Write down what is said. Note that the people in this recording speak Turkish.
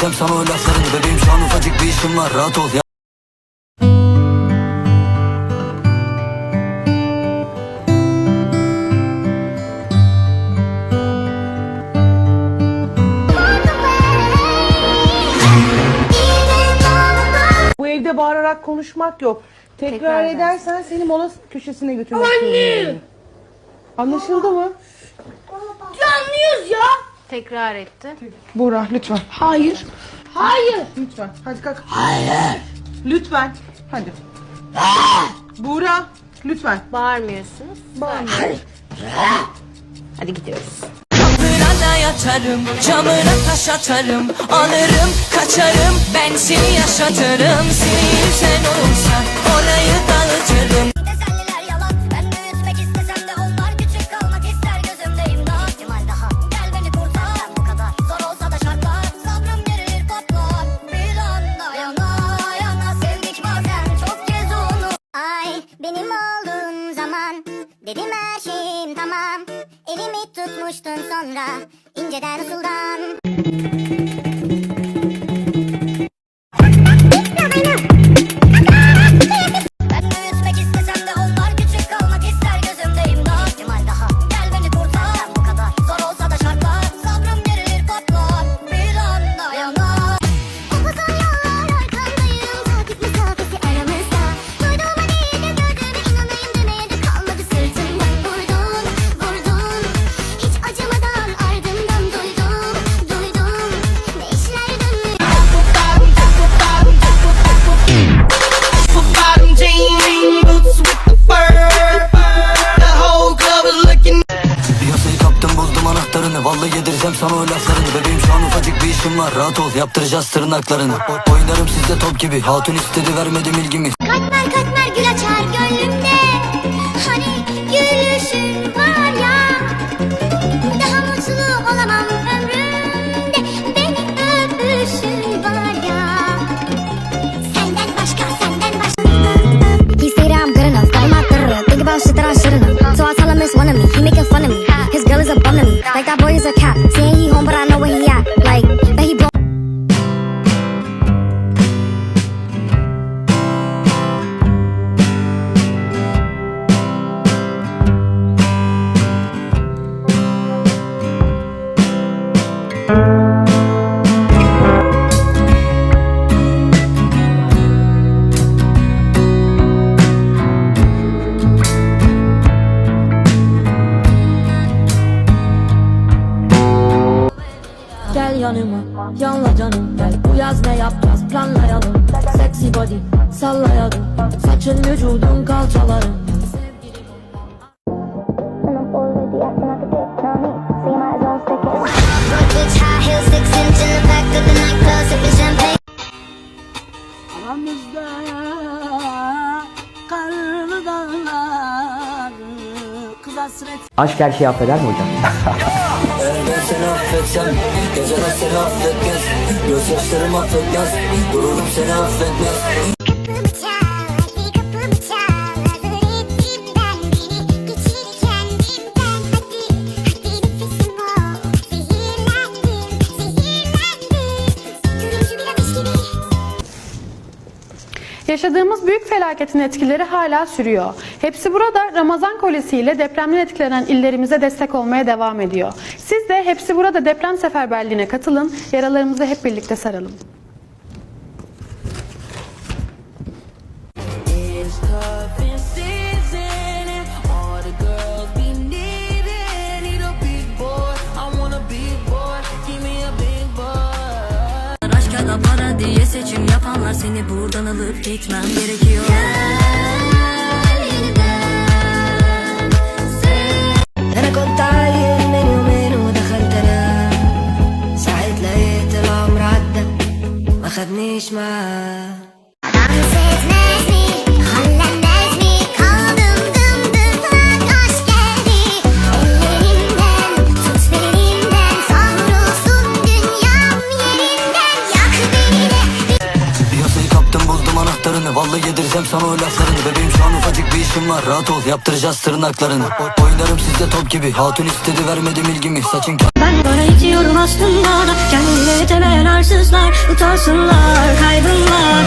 yedireceğim sana o laflarını Bebeğim şu an ufacık bir işim var rahat ol ya Bu evde bağırarak konuşmak yok. Tekrar, Tekrar edersen seni mola köşesine götürmek Anne! Anlaşıldı mı? Anlıyoruz ya. Tekrar etti. Buğra lütfen. Hayır. Hayır. Lütfen. Hadi kalk. Hayır. Lütfen. Hadi. Buğra lütfen. Bağırmıyorsunuz. Hadi gidiyoruz. Kapına yatarım, camına taş atarım Alırım, kaçarım, ben seni yaşatırım Seni sen olursa orayı dağıtırım Dedim her şeyim tamam. Elimi tutmuştun sonra inceden usuldan rahat ol Yaptıracağız tırnaklarını O- Oynarım sizde top gibi Hatun istedi vermedim ilgimi Katmer katmer gül açar gönlümde Hani gülüşün var ya Daha mutlu olamam ömrümde Beni öpüşün var ya Senden başka senden başka He say that I'm good enough, him out thorough. Think about shit that I shouldn't have. So I tell him it's one of me. He making fun of me. His girl is a bum to me. Like that boy is a cat. Gel yanıma, yanla canım. Gel Bu yaz ne yapacağız? Planlayalım. Sexy body, sallayalım Saçın vücudun kalçaların And I'm already acting like a dick, know me So you might as well stick it Road boots, high heels, six inch in the back of the nightclub Sipping champagne Aramızda karlı dağlar Kız hasret Aşk her şeyi affeder mi hocam? Seni affetsem Geceler seni affetmez? Gözyaşlarım affetmez Gururum seni affetmez Yaşadığımız büyük felaketin etkileri hala sürüyor. Hepsi burada Ramazan kolesiyle depremden etkilenen illerimize destek olmaya devam ediyor. Siz de Hepsi Burada deprem seferberliğine katılın, yaralarımızı hep birlikte saralım. seçim yapanlar Seni buradan alıp gitmem gerekiyor أنا كنت عايل من يومين ودخلت işim var rahat ol Yaptıracağız tırnaklarını. O- Oynarım sizde top gibi Hatun istedi vermedim ilgimi. Saçın Ben para itiyorum aslında. Da Kendine temel kararsızlar utansınlar kaybımla